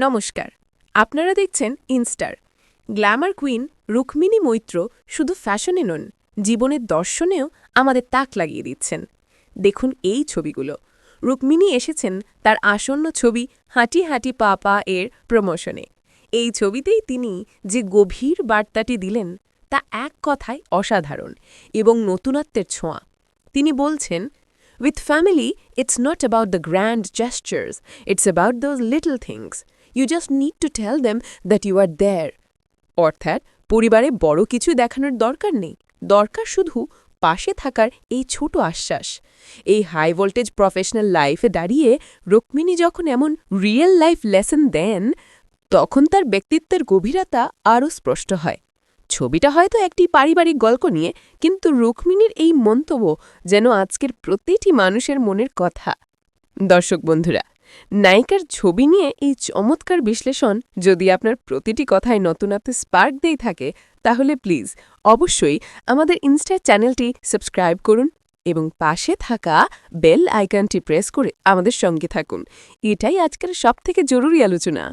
নমস্কার। আপনারা দেখছেন ইনস্টার। গ্ল্যামার কুইন রুক্মিণী মৈত্র শুধু ফ্যাশনে নন জীবনের দর্শনেও আমাদের তাক লাগিয়ে দিচ্ছেন। দেখুন এই ছবিগুলো। রুক্মিণী এসেছেন তার আসন্ন ছবি হাঁটি হাঁটি পা পা এর প্রমোশনে। এই ছবিতেই তিনি যে গভীর বার্তাটি দিলেন তা এক কথায় অসাধারণ এবং নতুনত্বের ছোঁয়া। তিনি বলছেন With family, it's not about the grand gestures, it's about those little things. You just need to tell them that you are there অর্থাৎ, পরিবারে বড় কিছু দেখানোর দরকার নেই। দরকার শুধু পাশে থাকার এই ছোট আশ্বাস। এই হাই ভোল্টেজ প্রফেশনাল লাইফে দাঁড়িয়ে রুক্মিণী যখন এমন রিয়েল লাইফ লেসন দেন, তখন তার ব্যক্তিত্বের গভীরতা আরও স্পষ্ট হয়। ছবিটা হয়তো একটি পারিবারিক গল্প নিয়ে, কিন্তু রুক্মিণীর এই মন্তব্য যেন আজকের প্রতিটি মানুষের মনের কথা। দর্শক বন্ধুরা নায়িকার ছবি নিয়ে এই চমৎকার বিশ্লেষণ যদি আপনার প্রতিটি কথায় নতুনত্ব স্পার্ক দিয়ে থাকে, তাহলে প্লিজ অবশ্যই আমাদের ইনস্টা চ্যানেলটি সাবস্ক্রাইব করুন এবং পাশে থাকা বেল আইকনটি প্রেস করে আমাদের সঙ্গে থাকুন। এটাই আজকের সবথেকে জরুরি আলোচনা।